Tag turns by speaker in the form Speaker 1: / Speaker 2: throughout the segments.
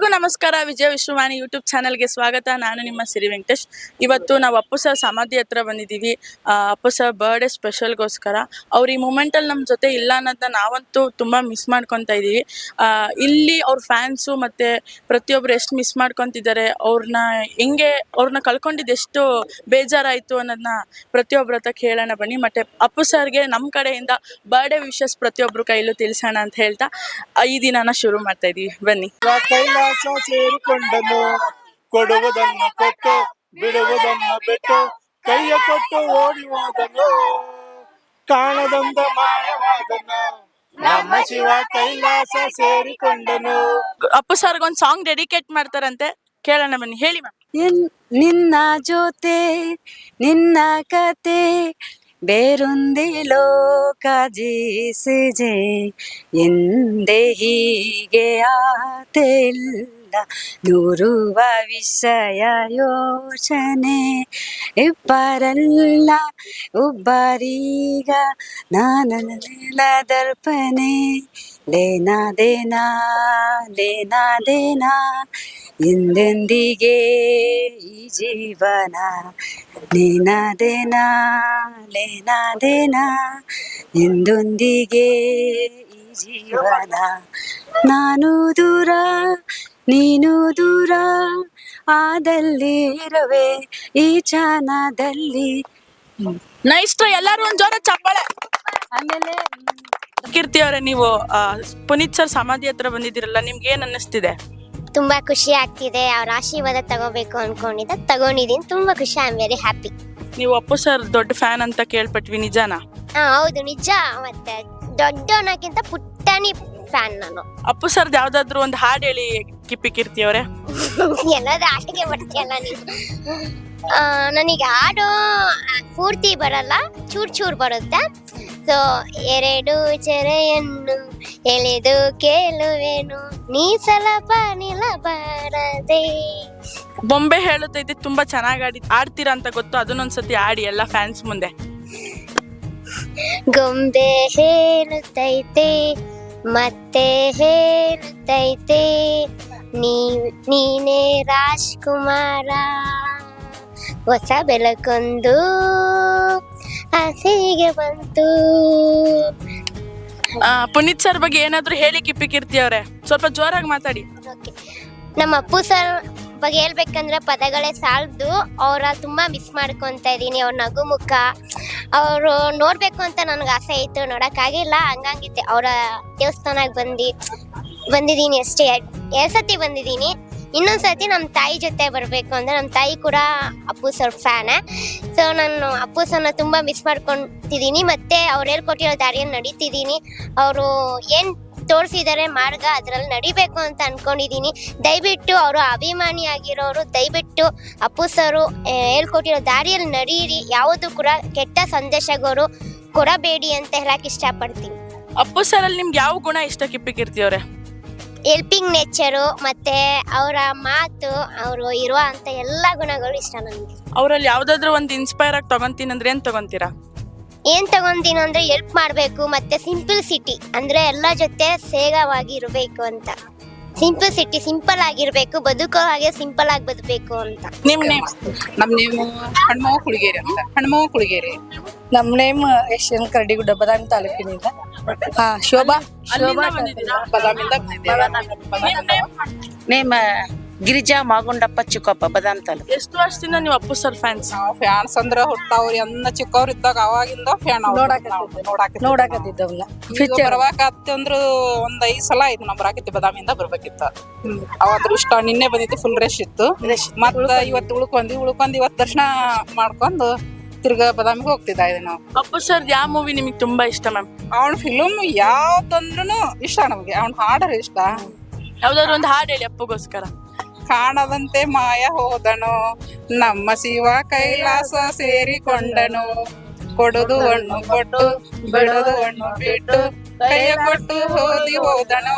Speaker 1: ಎಲ್ರಿಗೂ ನಮಸ್ಕಾರ. ವಿಜಯ ವಿಶ್ವವಾಣಿ ಯೂಟ್ಯೂಬ್ ಚಾನಲ್ಗೆ ಸ್ವಾಗತ. ನಾನು ನಿಮ್ಮ ಸಿರಿ ವೆಂಕಟೇಶ್. ಇವತ್ತು ನಾವು ಅಪ್ಪು ಸರ್ ಸಮಾಧಿ ಹತ್ರ ಬಂದಿದ್ದೀವಿ. ಅಪ್ಪು ಸರ್ ಬರ್ಡೇ ಸ್ಪೆಷಲ್ಗೋಸ್ಕರ ಅವ್ರು ಈ ಮೂಮೆಂಟಲ್ಲಿ ನಮ್ಮ ಜೊತೆ ಇಲ್ಲ ಅನ್ನೋದನ್ನ ನಾವಂತೂ ತುಂಬ ಮಿಸ್ ಮಾಡ್ಕೊತಾ ಇದ್ದೀವಿ. ಇಲ್ಲಿ ಅವ್ರ ಫ್ಯಾನ್ಸು ಮತ್ತು ಪ್ರತಿಯೊಬ್ಬರು ಎಷ್ಟು ಮಿಸ್ ಮಾಡ್ಕೊತಿದ್ದಾರೆ ಅವ್ರನ್ನ ಹೆಂಗೆ ಅವ್ರನ್ನ ಕಳ್ಕೊಂಡಿದ್ದು ಎಷ್ಟು ಬೇಜಾರಾಯಿತು ಅನ್ನೋದನ್ನ ಪ್ರತಿಯೊಬ್ಬರ ಹತ್ರ ಕೇಳೋಣ ಬನ್ನಿ. ಮತ್ತು ಅಪ್ಪು ಸರ್ಗೆ ನಮ್ಮ ಕಡೆಯಿಂದ ಬರ್ಡೇ ವಿಶಸ್ ಪ್ರತಿಯೊಬ್ಬರು ಕೈಲೂ ತಿಳಿಸೋಣ ಅಂತ ಹೇಳ್ತಾ, ಈ ದಿನನ ಶುರು ಮಾಡ್ತಾ ಇದ್ದೀವಿ. ಬನ್ನಿ.
Speaker 2: ಕೈಲಾಸ ಸೇರಿಕೊಂಡನು. ಕೊಡುವುದನ್ನು ಕೊಟ್ಟು ಬಿಡುವುದನ್ನು ಬಿಟ್ಟು ಕೈಯ ಕೊಟ್ಟು ಓಡಿ ಹೋದನು ಕಾಣದಂದ ಮಾಯವಾದನು. ನಮ್ಮ ಶಿವ ಕೈಲಾಸ ಸೇರಿಕೊಂಡನು.
Speaker 1: ಅಪ್ಪು ಸರ್ಗೆ ಒಂದು ಸಾಂಗ್ ಡೆಡಿಕೇಟ್ ಮಾಡ್ತಾರಂತೆ. ಕೇಳೋಣ ಬನ್ನಿ ಹೇಳಿ ಮ್ಯಾಮ್.
Speaker 3: ನಿನ್ನ ಜೊತೆ ನಿನ್ನ ಕತೆ ಬೇರೊಂದೇ ಲೋಕ ಜೀಸಿಜೆ ಎಂದೇ ಹೀಗೆ ಆತಿಲ್ಲ ನೂರುವ ವಿಷಯ ಯೋಚನೆ ಇಬ್ಬರಲ್ಲ ಒಬ್ಬರೀಗ ನಾನನ ದರ್ಪಣೆ ಲೇನಾ ದೇನಾ ಲೇನಾ ದೇನಾ ಎಂದೆಂದಿಗೆ ಈ ಜೀವನ. ನೇನಾದೇನಾ ಲೇನಾದೇನಾ ಎಂದೊಂದಿಗೆ ಈ ಜೀವನ. ನಾನು ದೂರ ನೀನು ದೂರ ಆದಲ್ಲಿ ಇರುವೆ ಈ ಚಾನದಲ್ಲಿ
Speaker 1: ನೈಸ್ಟ್ ಎಲ್ಲರೂ ಒಂದ್ ಜೋರ ಚಪ್ಪಾಳೆ.
Speaker 3: ಆಮೇಲೆ
Speaker 1: ಕೀರ್ತಿ ಅವರೇ ನೀವು ಪುನೀತ್ ಸರ್ ಸಮಾಧಿ ಹತ್ರ ಬಂದಿದ್ದೀರಲ್ಲ ನಿಮ್ಗೆ ಏನ್ ಅನ್ನಿಸ್ತಿದೆ?
Speaker 4: ತುಂಬಾ ಖುಷಿ ಆಗ್ತಿದೆ. ಅವ್ರ ಆಶೀರ್ವಾದ ತಗೋಬೇಕು ಅನ್ಕೊಂಡಿದ್ದ. ತಗೊಂಡಿದೀನಿ. ತುಂಬಾ ಖುಷಿ. ಐ ಆಮ್ ವೆರಿ ಹ್ಯಾಪಿ
Speaker 1: ನೀವು ಅಪ್ಪು ಸರ್ ದೊಡ್ಡ ಫ್ಯಾನ್ ಅಂತ ಕೇಳ್ಪಟ್ವಿ. ನಿಜಾನಾ?
Speaker 4: ಹೌದು. ನಿಜ. ಮತ್ತೆ ದೊಡ್ಡವನಕ್ಕಿಂತ ಪುಟ್ಟಣಿ ಫ್ಯಾನ್ ನಾನು.
Speaker 1: ಅಪ್ಪು ಸರ್ ಯಾವ್ದಾದ್ರು ಒಂದು ಹಾಡು ಹೇಳಿ ಕಿಪ್ಪಿ ಕೀರ್ತಿ ಅವರೇ.
Speaker 4: ಎಲ್ಲದ ಆಟಕ್ಕೆ ಬರ್ತೀಯಲ್ಲ ನೀವು ಆ, ನನಗೆ ಹಾಡು ಪೂರ್ತಿ ಬರಲ್ಲ. ಚೂರ್ ಚೂರ್ ಬರುತ್ತೆ. ಸೊ ಎರಡು ಚೆರೆಯನ್ನು ಎಳೆದು ಕೇಳುವೆನು. ನೀ ಸ್ವಲ್ಪ ನಿಲ್ಲಬಾರದೆ.
Speaker 1: ಬೊಂಬೆ ಹೇಳುತ್ತೈತೆ ತುಂಬಾ ಚೆನ್ನಾಗಿ ಆಡಿ ಆಡ್ತೀರಾ ಅಂತ ಗೊತ್ತು ಅದನ್ನೊಂದ್ಸತಿ ಆಡಿ ಎಲ್ಲ ಫ್ಯಾನ್ಸ್ ಮುಂದೆ.
Speaker 4: ಗೊಂಬೆ ಹೇಳುತ್ತೈತೆ ಮತ್ತೆ ಹೇಳುತ್ತೈತೆ ನೀ ನೀನೇ ರಾಜ್ಕುಮಾರ. ಹೊಸ ಬೆಳಕೊಂದು ಹಸಿಗೆ ಬಂತು.
Speaker 1: ಆ, ಪುನೀತ್ ಸರ್ ಬಗ್ಗೆ ಏನಾದ್ರು ಹೇಳಿ ಕಿಪ್ಪಿ ಅವರೇ. ಸ್ವಲ್ಪ ಜೋರಾಗಿ ಮಾತಾಡಿ.
Speaker 4: ನಮ್ಮ ಅಪ್ಪು ಸರ್ ಬಗ್ಗೆ ಹೇಳ್ಬೇಕಂದ್ರೆ ಪದಗಳೇ ಸಾಲದು. ಅವರ ತುಂಬಾ ಮಿಸ್ ಮಾಡ್ಕೊಂತ ಇದೀನಿ ಅವ್ರ ನಗು ಮುಖ ಅವರು ನೋಡ್ಬೇಕು ಅಂತ ನನಗೆ ಆಸೆ ಇತ್ತು. ನೋಡಕ್ಕಾಗಿಲ್ಲ ಹಂಗಂಗಿದ್ದೆ. ಅವರ ದೇವಸ್ಥಾನಕ್ಕೆ ಬಂದು ಬಂದಿದ್ದೀನಿ ಅಷ್ಟೇ. ಎರಡು ಸತಿ ಬಂದಿದ್ದೀನಿ. ಇನ್ನೊಂದು ಸತಿ ನಮ್ಮ ತಾಯಿ ಜೊತೆ ಬರಬೇಕು ಅಂದರೆ ನಮ್ಮ ತಾಯಿ ಕೂಡ ಅಪ್ಪು ಸರ್ ಫ್ಯಾನೇ ಸೊ ನಾನು ಅಪ್ಪು ಸರ್ನ ತುಂಬ ಮಿಸ್ ಮಾಡ್ಕೊತಿದ್ದೀನಿ ಮತ್ತು ಅವ್ರು ಹೇಳ್ಕೊಟ್ಟಿರೋ ದಾರಿಯಲ್ಲಿ ನಡೀತಿದ್ದೀನಿ ಅವರು ಏನು ತೋರಿಸಿದ್ದಾರೆ ಮಾರ್ಗ ಅದರಲ್ಲಿ ನಡಿಬೇಕು ಅಂತ ಅನ್ಕೊಂಡಿದ್ದೀನಿ ದಯವಿಟ್ಟು ಅವರು ಅಭಿಮಾನಿ ಆಗಿರೋರು, ದಯವಿಟ್ಟು ಅಪ್ಪು ಸರು ಹೇಳ್ಕೊಟ್ಟಿರೋ ದಾರಿಯಲ್ಲಿ ನಡೀರಿ. ಯಾವುದು ಕೂಡ ಕೆಟ್ಟ ಸಂದೇಶಗಳು ಕೊಡಬೇಡಿ ಅಂತ ಹೇಳಕ್ ಇಷ್ಟಪಡ್ತೀನಿ.
Speaker 1: ಅಪ್ಪು ಸರ್ ಅಲ್ಲಿ ನಿಮ್ಗೆ ಯಾವ ಗುಣ ಇಷ್ಟ ಕಿಪ್ಪಿಗೆ ಕೀರ್ತಿ ಅವರೇ
Speaker 4: ಹೆಲ್ಪಿಂಗ್ ನೇಚರು ಮತ್ತೆ ಅವರ ಮಾತು ಅವರು ಇರುವ ಅಂತ ಎಲ್ಲ ಗುಣಗಳು ಇಷ್ಟ ನನಗೆ.
Speaker 1: ಅವರಲ್ಲಿ ಯಾವ್ದಾದ್ರು ಒಂದು ಇನ್ಸ್ಪೈರ್ ಆಗಿ ತಗೊಂತೀನಿ ಅಂದ್ರೆ ಏನ್ ತಗೊಂತೀರಾ?
Speaker 4: ಏನ್ ತಗೊಂತೀನಿ ಅಂದ್ರೆ ಹೆಲ್ಪ್ ಮಾಡಬೇಕು ಮತ್ತೆ ಸಿಂಪಲ್ ಸಿಟಿ ಅಂದ್ರೆ ಎಲ್ಲ ಜೊತೆ ಸೇಗವಾಗಿ ಇರಬೇಕು ಅಂತ. ಸಿಂಪಲ್ ಸಿಟಿ ಸಿಂಪಲ್ ಆಗಿರ್ಬೇಕು ಬದುಕೋ ಹಾಗೆ ಸಿಂಪಲ್ ಆಗಿ ಬದುಕಬೇಕು ಅಂತ.
Speaker 1: ನಿಮ್ ನೇಮ್?
Speaker 5: ನಮ್ ನೇಮ್ ಹಣ್ಮೋ ಕುಳಿಗೇರಿ ಅಂತ. ಹಣ್ಮೋ ಕುಳಿಗೇರಿ.
Speaker 3: ನಮ್ಮ ನೇಮ್ ಎನ್ ಕರಡಿಗುಡ್ಡ ಬದಾಮಿ ತಾಲೂಕಿನಿಂದ. ಹಾ ಶೋಭಾ. ಶೋಭಾ
Speaker 6: ನೇಮ ಗಿರಿಜಾ ಮಾಗುಂಡಪ್ಪ ಚಿಕ್ಕಪ್ಪ ಬದಾಮ್ ತಾಲೂಕು.
Speaker 1: ಎಷ್ಟು ವರ್ಷದಿಂದ ನೀವು ಅಪ್ಪು ಸರ್ ಫ್ಯಾನ್ಸ್
Speaker 5: ಫ್ಯಾನ್ಸ್ ಅಂದ್ರ ಹುಟ್ಟಾವ್ರಿ ಅನ್ನ ಚಿಕ್ಕವ್ರ ಇದ್ದಾಗ ಅವಾಗಿಂದ ಫ್ಯಾನ್
Speaker 3: ನೋಡಾಕತ್ತಿದ್ದೆ.
Speaker 5: ನೋಡಾಕ
Speaker 3: ನೋಡಕತ್ತಿದ್ದವನ್ನ
Speaker 5: ಬರ್ಬೇಕಾತ್ ಅಂದ್ರ ಒಂದ್ ಐದ್ ಸಲ ಆಯ್ತು ನಮ್ ಬರಾಕಿತ್ತು ಬದಾಮಿಂದ ಬರ್ಬೇಕಿತ್ತು. ಅವತ್ತು ಇಷ್ಟ ನಿನ್ನೆ ಬಂದಿತ್ತು ಫುಲ್ ರಶ್ ಇತ್ತು. ಮತ್ತ ಇವತ್ತು ಉಳ್ಕೊಂಡಿ ಉಳ್ಕೊಂಡ್ ಇವತ್ ದರ್ಶನ ಮಾಡ್ಕೊಂಡು ತಿರ್ಗಾ ಬದಾಮಿಗೆ ಹೋಗ್ತಿದ್ದ ಇದೆ ನಾವು.
Speaker 1: ಅಪ್ಪು ಸರ್ ಯಾವ ಮೂವಿ ನಿಮಗೆ ತುಂಬಾ ಇಷ್ಟ ಮ್ಯಾಮ್
Speaker 5: ಅವನ ಫಿಲಮ್ ಯಾವ್ದಂದ್ರೂ ಇಷ್ಟ ನಮಗೆ. ಅವ್ನ ಹಾಡರ್ ಇಷ್ಟ.
Speaker 1: ಯಾವ್ದಾದ್ರು ಒಂದು ಹಾಡು ಹೇಳಿ ಅಪ್ಪಗೋಸ್ಕರ.
Speaker 5: ಕಾಣದಂತೆ ಮಾಯ ಹೋದನು ನಮ್ಮ ಶಿವ ಕೈಲಾಸ ಸೇರಿಕೊಂಡನು. ಕೊಡದು ಹಣ್ಣು ಕೊಟ್ಟು ಬಿಡದು ಹಣ್ಣು ಬಿಟ್ಟು ಕೈಯ ಕೊಟ್ಟು ಹೋದಿ ಹೋದನು.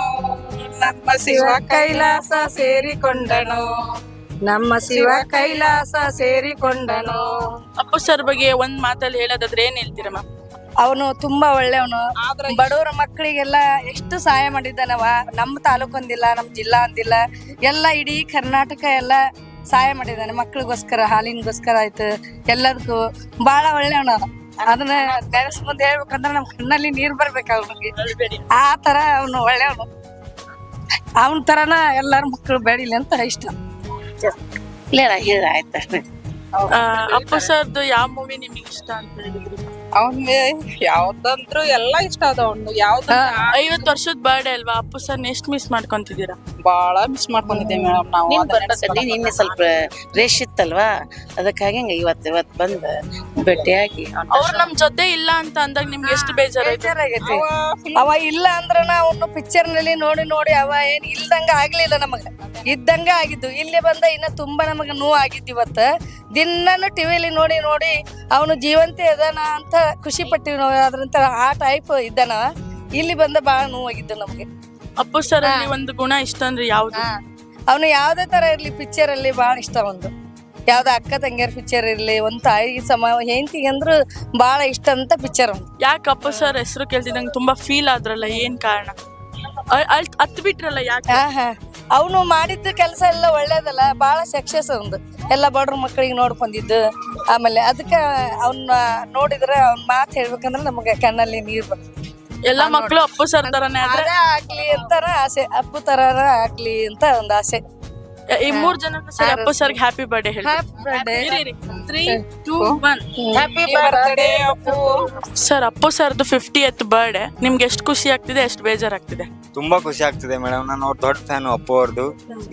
Speaker 5: ನಮ್ಮ ಶಿವ ಕೈಲಾಸ ಸೇರಿಕೊಂಡನು.
Speaker 3: ನಮ್ಮ ಶಿವ ಕೈಲಾಸ ಸೇರಿಕೊಂಡನು.
Speaker 1: ಅಪ್ಪು ಸರ್ ಬಗ್ಗೆ ಒಂದ್ ಮಾತಲ್ಲಿ ಹೇಳೋದಾದ್ರೆ ಏನ್ ಹೇಳ್ತೀರ ಮ್ಯಾಮ್?
Speaker 3: ಅವನು ತುಂಬಾ ಒಳ್ಳೆಯವನು. ಬಡವರ ಮಕ್ಕಳಿಗೆಲ್ಲ ಎಷ್ಟು ಸಹಾಯ ಮಾಡಿದ್ದಾನವ? ನಮ್ಮ ತಾಲೂಕು ಒಂದಿಲ್ಲ ನಮ್ಮ ಜಿಲ್ಲಾ ಒಂದಿಲ್ಲ ಎಲ್ಲ ಇಡೀ ಕರ್ನಾಟಕ ಎಲ್ಲ ಸಹಾಯ ಮಾಡಿದ್ದಾನೆ. ಮಕ್ಕಳಿಗೋಸ್ಕರ ಹಾಲಿನಗೋಸ್ಕರ ಆಯ್ತು. ಎಲ್ಲದಕ್ಕೂ ಬಹಳ ಒಳ್ಳೆಯವನು. ಅದನ್ನ ನೆನೆಸ್ ಮುಂದೆ ಹೇಳ್ಬೇಕಂದ್ರೆ ನಮ್ ಕಣ್ಣಲ್ಲಿ ನೀರ್ ಬರ್ಬೇಕು ಅವ್ನಿಗೆ ಆ ತರ ಅವನು ಒಳ್ಳೆಯವನು. ಅವನ ತರನ ಎಲ್ಲಾರು ಮಕ್ಕಳು ಬೆಳಿಲಿ ಅಂತ ಇಷ್ಟ.
Speaker 6: ಇಲ್ಲ ಹೇಳ ಆಯ್ತಾ
Speaker 1: ಆ, ಅಪ್ಪು ಸರ್ದು ಯಾವ ಮೂವಿ ನಿಮಗೆ ಇಷ್ಟ ಅಂತ ಹೇಳಿದ್ರಿ?
Speaker 5: ಅವನ್ಗೆ ಯಾವ್ದಂದ್ರು ಎಲ್ಲಾ ಇಷ್ಟ ಅದ ಅವ್ನು ಯಾವ್ದ
Speaker 1: ಐವತ್ತು ವರ್ಷದ ಬರ್ಡೇ ಅಲ್ವಾ? ಅಪ್ಪು ಸರ್ ಎಷ್ಟು ಮಿಸ್ ಮಾಡ್ಕೊಂತಿದ್ದೀರಾ?
Speaker 5: ಬಹಳ ಮಿಸ್ ಮಾಡ್ಕೊಂಡಿದ್ದೆ ಮೇಡಮ್ ನಾವು.
Speaker 6: ನಿನ್ನೆ ಸ್ವಲ್ಪ ರೇಷ್ ಇತ್ತಲ್ವಾ? ಅದಕ್ಕಾಗಿ ಹಂಗ ಇವತ್ತು ಇವತ್ತು ಬಂದ. ಭೇಟಿಯಾಗಿ
Speaker 1: ಅವ್ರು ನಮ್ ಜೊತೆ ಇಲ್ಲ ಅಂತ ಅಂದಾಗ ನಿಮ್ಗೆ ಎಷ್ಟು ಬೇಜಾರಾಯ್ತು?
Speaker 3: ಬೇಜಾರಾಗೈತಿ.
Speaker 5: ಅವ
Speaker 3: ಇಲ್ಲ ಅಂದ್ರೆ ಅವನು ಪಿಕ್ಚರ್ನಲ್ಲಿ ನೋಡಿ ನೋಡಿ ಅವ ಏನ್ ಇಲ್ದಂಗ ಆಗ್ಲಿಲ್ಲ ನಮಗ. ಇದ್ದಂಗ ಆಗಿದ್ದು. ಇಲ್ಲಿ ಬಂದ ಇನ್ನ ತುಂಬಾ ನಮಗ ನೋವು ಆಗಿದ್ದು ಇವತ್ತ. ದಿನಾನು ಟಿವಿಲಿ ನೋಡಿ ನೋಡಿ ಅವನು ಜೀವಂತ ಇದಾನ ಅಂತ ಖುಷಿ ಪಟ್ಟಿವಿ ನಾವು. ಅದ್ರಂತ ಆ ಟೈಪ್ ಇದ್ದಾನ. ಇಲ್ಲಿ ಬಂದ ಬಾಳ ನೋವಾಗಿದ್ದು ನಮ್ಗೆ.
Speaker 1: ಅಪ್ಪು ಸರ್ ಅಲ್ಲಿ ಒಂದು ಗುಣ ಇಷ್ಟ ಅಂದ್ರೆ ಯಾವ್ದು?
Speaker 3: ಅವನು ಯಾವ್ದೇ ತರ ಇರ್ಲಿ ಪಿಕ್ಚರ್ ಅಲ್ಲಿ ಬಾಳ ಇಷ್ಟ ಒಂದು. ಯಾವ್ದ ಅಕ್ಕ ತಂಗಿಯರ್ ಪಿಕ್ಚರ್ ಇರಲಿ ಒಂದು ತಾಯಿ ಸಮ ಹೆಂಡತಿಗೆ ಅಂದ್ರೆ ಭಾಳ ಇಷ್ಟ ಅಂತ ಪಿಕ್ಚರ್
Speaker 1: ಯಾಕೆ ಅಪ್ಪು ಸರ್ ಹೆಸರು ಕೇಳ್ತಿದಂಗೆ ತುಂಬಾ ಫೀಲ್ ಆದ್ರಲ್ಲ ಏನು ಕಾರಣ? ಅಳ್- ಅಳ್- ಹತ್ ಬಿಟ್ರಲ್ಲ ಯಾಕೆ?
Speaker 3: ಹಾ ಹಾ. ಅವನು ಮಾಡಿದ್ದ ಕೆಲಸ ಎಲ್ಲ ಒಳ್ಳೇದಲ್ಲ ಬಹಳ ಸಕ್ಸಸ್ ಒಂದು ಎಲ್ಲ ಬಡ್ರ ಮಕ್ಕಳಿಗೆ ನೋಡ್ಕೊಂಡಿದ್ದು. ಆಮೇಲೆ ಅದಕ್ಕೆ ಅವನ್ನ ನೋಡಿದ್ರೆ ಅವ್ನ ಮಾತು ಹೇಳ್ಬೇಕಂದ್ರೆ ನಮಗೆ ಕಣ್ಣಲ್ಲಿ ನೀರು ಬರ್ತದೆ
Speaker 1: ಎಲ್ಲ ಮಕ್ಕಳು ಅಪ್ಪು ಸರ್ ತರನೇ
Speaker 3: ಆಗ್ಲಿ ಅಂತಾರ ಆಸೆ. ಅಪ್ಪು ತರಾರ ಆಗ್ಲಿ ಅಂತ ಒಂದು ಆಸೆ.
Speaker 1: ಈ ಮೂರ್ ಜನ sir Appu sir happy birthday ಹೇಳಿ three
Speaker 6: two
Speaker 5: one happy
Speaker 1: sir Appu. ಸರ್ದು ಫಿಫ್ಟಿ ಎತ್ ಬರ್ಡೇ ನಿಮ್ಗೆ ಎಷ್ಟು ಖುಷಿ ಆಗ್ತಿದೆ ಎಷ್ಟು ಬೇಜಾರಾಗ್ತಿದೆ?
Speaker 7: ತುಂಬಾ ಖುಷಿ ಆಗ್ತಿದೆ ಮೇಡಮ್. ನಾನು ಅವ್ರ ದೊಡ್ಡ ಫ್ಯಾನ್ ಅಪ್ಪು ಅವ್ರದ್ದು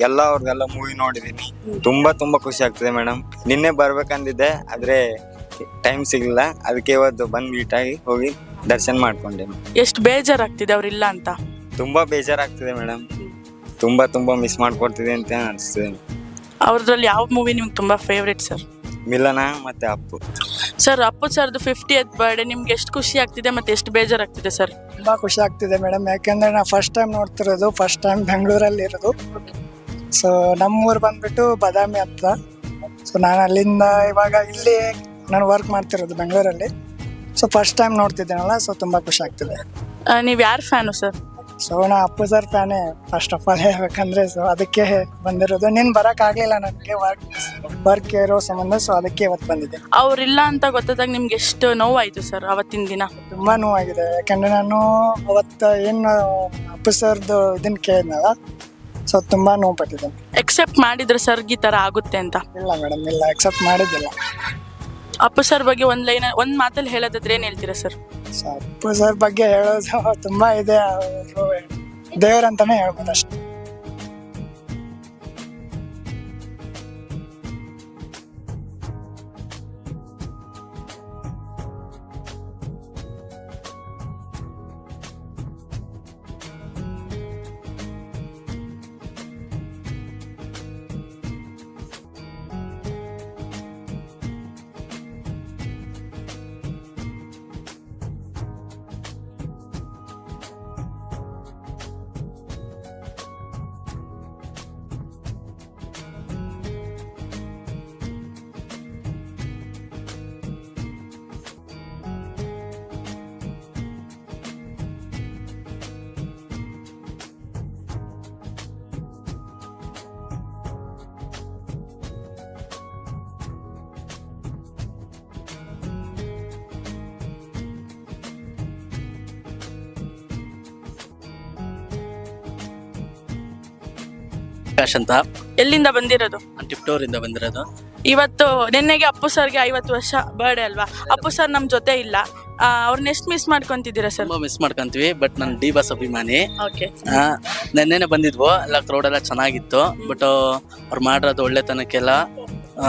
Speaker 7: ಎಲ್ಲ ಅವ್ರದ್ದೆಲ್ಲ ಮೂವಿ ನೋಡಿದೀನಿ. ತುಂಬಾ ತುಂಬಾ ಖುಷಿ ಆಗ್ತಿದೆ ಮೇಡಮ್. ನಿನ್ನೆ ಬರ್ಬೇಕಂದಿದ್ದೆ ಆದ್ರೆ ಟೈಮ್ ಸಿಗ್ಲಿಲ್ಲ. ಅದಕ್ಕೆ ಇವತ್ತು ಬಂದ್ ಮೀಟ್ ಆಗಿ ಹೋಗಿ ದರ್ಶನ ಮಾಡ್ಕೊಂಡೆ.
Speaker 1: ಎಷ್ಟು ಬೇಜಾರಾಗ್ತಿದೆ ಅವ್ರಿಲ್ಲ ಅಂತ?
Speaker 7: ತುಂಬಾ ಬೇಜಾರಾಗ್ತಿದೆ ಮೇಡಮ್. ತುಂಬಾ ತುಂಬಾ ಮಿಸ್ ಮಾಡ್ಕೊಡ್ತಿದೆ ಅಂತ ಅನ್ಸ್ತಿದೆ
Speaker 1: ಅವ್ರದ್ರಲ್ಲಿ ಯಾವ ಮೂವಿ ನಿಮ್ಗೆ ತುಂಬಾ ಫೇವ್ರೇಟ್ ಸರ್
Speaker 7: ಮಿಲನ ಮತ್ತೆ ಅಪ್ಪು.
Speaker 1: ಸರ್ ಅಪ್ಪು ಸರ್ದು ಫಿಫ್ಟಿ ಎತ್ ಬರ್ಡೇ ನಿಮ್ಗೆ ಎಷ್ಟು ಖುಷಿ ಆಗ್ತಿದೆ ಮತ್ತೆ ಎಷ್ಟು ಬೇಜಾರಾಗ್ತಿದೆ ಸರ್
Speaker 2: ತುಂಬಾ ಖುಷಿ ಆಗ್ತಿದೆ ಮೇಡಮ್ ಯಾಕೆಂದ್ರೆ ನಾ ಫಸ್ಟ್ ಟೈಮ್ ನೋಡ್ತಿರೋದು ಫಸ್ಟ್ ಟೈಮ್ ಬೆಂಗಳೂರಲ್ಲಿ ಇರೋದು. ಸೊ ನಮ್ಮೂರು ಬಂದ್ಬಿಟ್ಟು ಬಾದಾಮಿ ಹತ್ರ. ಸೊ ನಾನು ಅಲ್ಲಿಂದ ಇವಾಗ ಇಲ್ಲಿ ನಾನು ವರ್ಕ್ ಮಾಡ್ತಿರೋದು ಬೆಂಗಳೂರಲ್ಲಿ. ಸೊ ಫಸ್ಟ್ ಟೈಮ್ ನೋಡ್ತಿದ್ದೇನಲ್ಲ ಸೊ ತುಂಬಾ ಖುಷಿ ಆಗ್ತಿದೆ.
Speaker 1: ನೀವು ಯಾರು ಫ್ಯಾನು ಸರ್
Speaker 2: ಸೊ ನಾ ಅಪ್ಪು ಸರ್ ಫ್ಯಾನೇ ಫಸ್ಟ್ ಆಫ್ ಆಲ್ ಹೇಳ್ಬೇಕಂದ್ರೆ ಸೊ ಅದಕ್ಕೆ ಬಂದಿರೋದು. ನಿನ್ ಬರಕ್ ಆಗ್ಲಿಲ್ಲ ನನಗೆ ವರ್ಕ್ ವರ್ಕ್ ಇರೋ ಸಂಬಂಧ ಸೊ ಅದಕ್ಕೆ ಇವತ್ತು ಬಂದಿದ್ದೆ.
Speaker 1: ಅವ್ರಿಲ್ಲ ಅಂತ ಗೊತ್ತಾದಾಗ ನಿಮ್ಗೆ ಎಷ್ಟು ನೋವಾಯ್ತು ಸರ್ ಅವತ್ತಿನ ದಿನ?
Speaker 2: ತುಂಬಾ ನೋವಾಗಿದೆ. ಯಾಕಂದ್ರೆ ನಾನು ಅವತ್ತು ಏನು ಅಪ್ಪು ಸರ್ದು ಇದನ್ನ ಕೇಳಿದ್ನಲ್ಲ ಸೊ ತುಂಬಾ ನೋವು ಪಟ್ಟಿದ್ದೇನೆ.
Speaker 1: ಎಕ್ಸೆಪ್ಟ್ ಮಾಡಿದ್ರೆ ಸರ್ ಈ ತರ ಆಗುತ್ತೆ ಅಂತ?
Speaker 2: ಇಲ್ಲ ಮೇಡಮ್ ಇಲ್ಲ ಎಕ್ಸೆಪ್ಟ್ ಮಾಡಿದ್ದಿಲ್ಲ.
Speaker 1: ಅಪ್ಪು ಸರ್ ಬಗ್ಗೆ ಒಂದ್ ಲೈನ್ ಒಂದ್ ಮಾತಲ್ಲಿ ಹೇಳೋದಾದ್ರೆ ಏನ್ ಹೇಳ್ತೀರಾ ಸರ್
Speaker 2: ಸೊ ಅಪ್ಪು ಸರ್ ಬಗ್ಗೆ ಹೇಳೋದು ತುಂಬಾ ಇದೆ. ಅವರು ದೇವ್ರಂತಾನೆ ಹೇಳ್ಬೋದು ಅಷ್ಟೇ.
Speaker 8: ಪ್ರಕಾಶ್ ಅಂತ?
Speaker 1: ಎಲ್ಲಿಂದ ಬಂದಿರೋದು?
Speaker 8: ಟಿಪ್ಟೋರಿಂದ ಬಂದಿರೋದು.
Speaker 1: ಇವತ್ತು ನಿನ್ನೆಗೆ ಅಪ್ಪು ಸರ್ಗೆ ಐವತ್ತು ವರ್ಷ ಬರ್ಡೇ ಅಲ್ವಾ? ಅಪ್ಪು ಸರ್ ನಮ್ ಜೊತೆ ಇಲ್ಲ. ಅವ್ರನ್ನ ಎಷ್ಟ್ ಮಿಸ್ ಮಾಡ್ಕೊಂತಿದ್ದೀರಾ ಸರ್?
Speaker 8: ತುಂಬಾ ಮಿಸ್ ಮಾಡ್ಕೊಂತೀವಿ ಬಟ್ ನಾನು ಡಿ ಬಾಸ್ ಅಭಿಮಾನಿ.
Speaker 1: ಓಕೆ
Speaker 8: ಆ, ನೆನ್ನೆನೆ ಬಂದಿದ್ವು ಎಲ್ಲ ಕ್ರೌಡ್ ಎಲ್ಲ ಚೆನ್ನಾಗಿತ್ತು ಬಟ್ ಅವ್ರು ಮಾಡಿರೋದು ಒಳ್ಳೆತನಕ್ಕೆಲ್ಲ ಆ,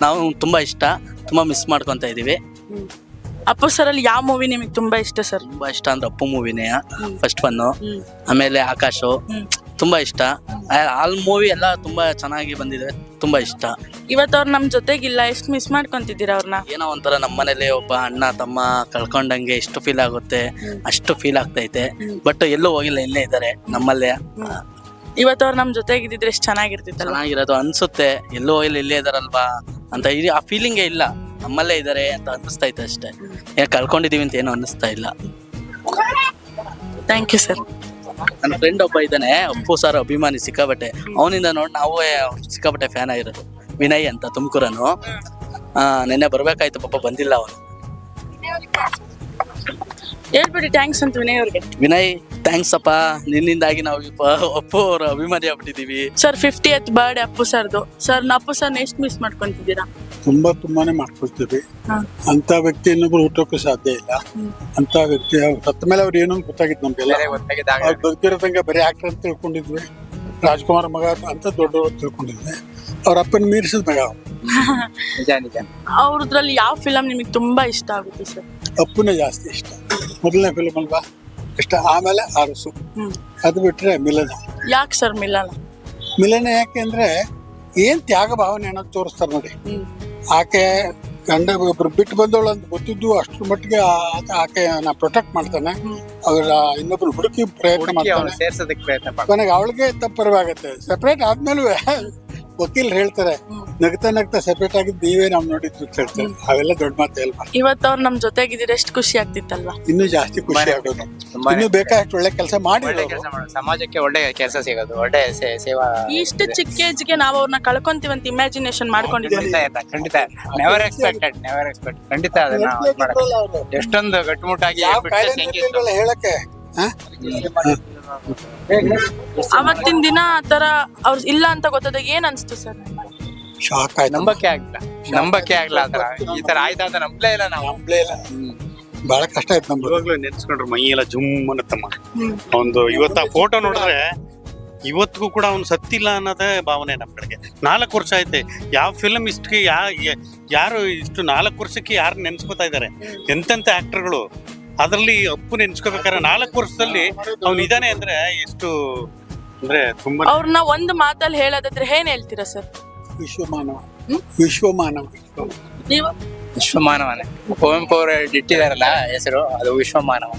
Speaker 8: ನಾವು ತುಂಬಾ ಇಷ್ಟ ತುಂಬಾ ಮಿಸ್ ಮಾಡ್ಕೊಂತ ಇದೀವಿ.
Speaker 1: ಅಪ್ಪು ಸರ್ ಅಲ್ಲಿ ಯಾವ ಮೂವಿ ನಿಮಗೆ ತುಂಬಾ ಇಷ್ಟ ಸರ್?
Speaker 8: ತುಂಬಾ ಇಷ್ಟ ಅಂದ್ರೆ ಅಪ್ಪು ಮೂವಿನೇ ಫಸ್ಟ್ ಒನ್ ಆಮೇಲೆ ಆಕಾಶು. ತುಂಬಾ ಇಷ್ಟ. ಆಲ್ ಮೂವಿ ಎಲ್ಲ ತುಂಬಾ ಚೆನ್ನಾಗಿ ಬಂದಿದೆ. ತುಂಬಾ ಇಷ್ಟ.
Speaker 1: ಇವತ್ತು ಅವ್ರು ನಮ್ಮ ಜೊತೆಗಿಲ್ಲ ಎಷ್ಟು ಮಿಸ್ ಮಾಡ್ಕೊಂತಿದ್ದೀರಾ ಅವ್ರನ್ನ
Speaker 8: ಏನೋ ಒಂಥರ ನಮ್ಮ ಮನೇಲಿ ಒಬ್ಬ ಅಣ್ಣ ತಮ್ಮ ಕಳ್ಕೊಂಡಂಗೆ ಎಷ್ಟು ಫೀಲ್ ಆಗುತ್ತೆ ಅಷ್ಟು ಫೀಲ್ ಆಗ್ತೈತೆ. ಬಟ್ ಎಲ್ಲೂ ಹೋಗಿಲ್ಲ ಇಲ್ಲೇ ಇದ್ದಾರೆ ನಮ್ಮಲ್ಲೇ.
Speaker 1: ಇವತ್ತು ಅವ್ರು ನಮ್ಮ ಜೊತೆಗಿದ್ದಿದ್ರೆ ಎಷ್ಟು ಚೆನ್ನಾಗಿರ್ತಿತ್ತಲ್ಲ
Speaker 8: ಚೆನ್ನಾಗಿರೋದು ಅನ್ಸುತ್ತೆ. ಎಲ್ಲೋ ಹೋಗಿಲ್ಲ ಇಲ್ಲೇ ಇದಾರಲ್ವಾ ಅಂತ ಇಲ್ಲಿ ಆ ಫೀಲಿಂಗೇ ಇಲ್ಲ. ನಮ್ಮಲ್ಲೇ ಇದ್ದಾರೆ ಅಂತ ಅನ್ನಿಸ್ತೈತೆ ಅಷ್ಟೇ ಏನ್ ಕಳ್ಕೊಂಡಿದ್ದೀವಿ ಅಂತ ಏನು ಅನ್ನಿಸ್ತಾ ಇಲ್ಲ.
Speaker 1: ಥ್ಯಾಂಕ್ ಯು ಸರ್
Speaker 8: ನನ್ನ ಫ್ರೆಂಡ್ ಒಬ್ಬ ಇದ್ದಾನೆ ಅಪ್ಪು ಸರ್ ಅಭಿಮಾನಿ ಸಿಕ್ಕಾಬಟ್ಟೆ ಅವನಿಂದ ನೋಡಿ ನಾವು ಸಿಕ್ಕಾಬಟ್ಟೆ ಫ್ಯಾನ್ ಆಗಿರೋದು. ವಿನಯ್ ಅಂತ ತುಮಕೂರನು. ನಿನ್ನೆ ಬರ್ಬೇಕಾಯ್ತು ಪಾಪ ಬಂದಿಲ್ಲ ಅವನು.
Speaker 1: ಹೇಳ್ಬಿಡಿ ಥ್ಯಾಂಕ್ಸ್ ಅಂತ ವಿನಯ್ ಅವ್ರಿಗೆ.
Speaker 8: ವಿನಯ್ ಥ್ಯಾಂಕ್ಸ್ ಅಪ್ಪ ನಿನ್ನಿಂದಾಗಿ ನಾವು ಇಪ್ಪ ಅಪ್ಪು ಅವ್ರ ಅಭಿಮಾನಿ ಆಗ್ಬಿಟ್ಟಿದೀವಿ.
Speaker 1: Sir fiftieth birthday Appu ಸರ್ದು. ಸರ್ ಅಪ್ಪು ಸರ್ ಎಷ್ಟು ಮಿಸ್ ಮಾಡ್ಕೊಂತಿದ್ದೀರಾ?
Speaker 9: ತುಂಬಾ ತುಂಬಾನೇ ಮಾಡ್ಕೊಳ್ತೀವಿ. ಅಂತ ವ್ಯಕ್ತಿ ಇನ್ನೊಬ್ರು ಹುಟ್ಟೋಕೆ ಸಾಧ್ಯ ಇಲ್ಲ. ಅಂತ ವ್ಯಕ್ತಿ ಅವ್ರು ಸತ್ತ ಮೇಲೆ ಅವ್ರು ಏನೋ ಗೊತ್ತಾಗಿತ್ತು ನಮ್ಗೆಲ್ಲ. ಅವ್ರು ಬದುಕಿರೋ ತನಕ ಬರೀ ಆಕ್ಟರ್ ಅಂತ ತಿಳ್ಕೊಂಡಿದ್ವಿ. ರಾಜ್ಕುಮಾರ್ ಮಗ ಅಂತ ದೊಡ್ಡವರು ತಿಳ್ಕೊಂಡಿದ್ವಿ. ಅವ್ರ ಅಪ್ಪನ ಮೀರಿಸಿದ ಮಗ.
Speaker 1: ಅವ್ರದ್ರಲ್ಲಿ ಯಾವ ಫಿಲಂ ನಿಮಗೆ ತುಂಬಾ ಇಷ್ಟ ಆಗುತ್ತೆ ಸರ್
Speaker 9: ಅಪ್ಪನೇ ಜಾಸ್ತಿ ಇಷ್ಟ. ಮೊದಲನೇ ಫಿಲಮ್ ಅಲ್ವಾ? ಇಷ್ಟ ಆಮೇಲೆ ಅರಸು ಅದು ಬಿಟ್ರೆ ಮಿಲನ.
Speaker 1: ಯಾಕೆ ಸರ್ ಮಿಲನ?
Speaker 9: ಮಿಲನ ಯಾಕೆಂದ್ರೆ ಏನ್ ತ್ಯಾಗ ಭಾವನೆ ಅನ್ನೋದು ತೋರಿಸ್ತಾರೆ ನೋಡಿ. ಆಕೆ ಗಂಡ ಒಬ್ರು ಬಿಟ್ಟು ಬಂದವಳು ಅಂತ ಗೊತ್ತಿದ್ದು ಅಷ್ಟ್ರ ಮಟ್ಟಿಗೆ ಆಕೆ ನಾ ಪ್ರೊಟೆಕ್ಟ್ ಮಾಡ್ತಾನೆ. ಅವರ ಇನ್ನೊಬ್ರು ಹುಡುಕಿ ಪ್ರಯತ್ನ ಮಾಡ್ತಾನೆ.
Speaker 10: ಸೇರ್ಸೋದಕ್ಕೆ ಪ್ರಯತ್ನ
Speaker 9: ಕೊನೆಗೆ ಅವಳಿಗೆ ತಪ್ಪರವಾಗತ್ತೆ ಸೆಪರೇಟ್ ಆದ್ಮೇಲೂ ವಕೀಲರು ಹೇಳ್ತಾರೆ ನಗ್ತಾ ನಗ್ತಾ ಸೆಪರೇಟ್ ಆಗಿದ್ದು ನೀವೇ ನಾವು ನೋಡಿದ್ರು ಅಂತ ಹೇಳ್ತಾರೆ. ಅವೆಲ್ಲ ದೊಡ್ಡ ಮಾತು ಹೇಳ್ಬಾರ್ದು.
Speaker 1: ಇವತ್ತು ಅವ್ರು ನಮ್ ಜೊತೆಗಿದ್ರೆ ಎಷ್ಟು ಖುಷಿ ಆಗ್ತಿತ್ತಲ್ವಾ?
Speaker 9: ಇನ್ನೂ ಜಾಸ್ತಿ ಖುಷಿ ಆಗೋದು. ಇನ್ನೂ ಬೇಕಾದಷ್ಟು ಒಳ್ಳೆ ಕೆಲಸ ಮಾಡಿ
Speaker 10: ಒಳ್ಳೆ ಕೆಲಸ ಮಾಡೋದು. ಸಮಾಜಕ್ಕೆ ಒಳ್ಳೆ ಕೆಲಸ ಸಿಗೋದು ಒಳ್ಳೆ ಸೇವಾ
Speaker 1: ಇಷ್ಟು ಚಿಕ್ಕ ಏಜ್ಗೆ ನಾವು ಅವ್ರನ್ನ ಕಳ್ಕೊಂತೀವಿ ಅಂತ ಇಮ್ಯಾಜಿನೇಷನ್ ಮಾಡ್ಕೊಂಡಿದ್ದೀವಿ.
Speaker 10: ಖಂಡಿತ ಖಂಡಿತ. ನೆವರ್ ಎಕ್ಸ್ಪೆಕ್ಟೆಡ್ ನೆವರ್ ಎಕ್ಸ್ಪೆಕ್ಟ್ ಖಂಡಿತ ಅದನ್ನ ಎಷ್ಟೊಂದು ಗಟ್ಟುಮುಟ್ಟಾಗಿ
Speaker 9: ಹೇಳಕ್ಕೆ? ಹ?
Speaker 1: ಅವತ್ತಿನ ದಿನ ಆತರ ಅವ್ರು ಇಲ್ಲ ಅಂತ ಗೊತ್ತಾದಾಗ ಏನ್ ಅನ್ಸ್ತು ಸರ್?
Speaker 9: ಶಾಕ್ ಆಯ್ತು.
Speaker 10: ನಂಬಕ್ಕೆ ಆಗ್ಲಿಲ್ಲ. ನಂಬಕ್ಕೆ ಆಗ್ಲಿಲ್ಲ ಆತರ ಈ ತರ ಆಯ್ತಾ ಅಂತ ನಂಬಲೇ ಇಲ್ಲ ನಾವು.
Speaker 9: ನಂಬಲೇ ಇಲ್ಲ. ಬಹಳ ಕಷ್ಟ ಆಯ್ತು ನಮ್ಗೆ
Speaker 11: ಇವಾಗ್ಲೂ ನೆನ್ಸ್ಕೊಂಡ್ರೆ ಮೈ ಎಲ್ಲ ಜುಮ್ ಅನ್ನತ್ತಮ್ಮ. ಒಂದು ಇವತ್ತ ಫೋಟೋ ನೋಡಿದ್ರೆ ಇವತ್ತಿಗೂ ಕೂಡ ಅವ್ನು ಸತ್ತಿಲ್ಲ ಅನ್ನೋದೇ ಭಾವನೆ ನಮ್ಮ ಕಡೆಗೆ. ನಾಲ್ಕು ವರ್ಷ ಐತೆ. ಯಾವ ಫಿಲಮ್ ಇಷ್ಟಕ್ಕೆ ಯಾ ಯಾರು ಇಷ್ಟು ನಾಲ್ಕು ವರ್ಷಕ್ಕೆ ಯಾರು ನೆನ್ಸ್ಕೊತಾ ಇದ್ದಾರೆ ಎಂತೆಂತ ಆಕ್ಟರ್ಗಳು ಅದರಲ್ಲಿ ಅಪ್ಪು ನೆನ್ಸ್ಕೋಬೇಕಾದ್ರೆ ನಾಲ್ಕು ವರ್ಷದಲ್ಲಿ ಅವ್ನು ಇದಾನೆ ಅಂದ್ರೆ ಎಷ್ಟು ಅಂದ್ರೆ ತುಂಬಾ
Speaker 1: ಅವ್ರನ್ನ ಒಂದು ಮಾತಲ್ಲಿ ಹೇಳೋದಾದ್ರೆ ಏನ್ ಹೇಳ್ತೀರಾ ಸರ್?
Speaker 9: ವಿಶ್ವಮಾನವ. ವಿಶ್ವಮಾನವ.
Speaker 1: ನೀವು?
Speaker 10: ವಿಶ್ವಮಾನವನೇ. ಕುವೆಂಪು ಅವರು ಇಟ್ಟಿದಾರಲ್ಲ ಹೆಸರು ಅದು ವಿಶ್ವಮಾನವ.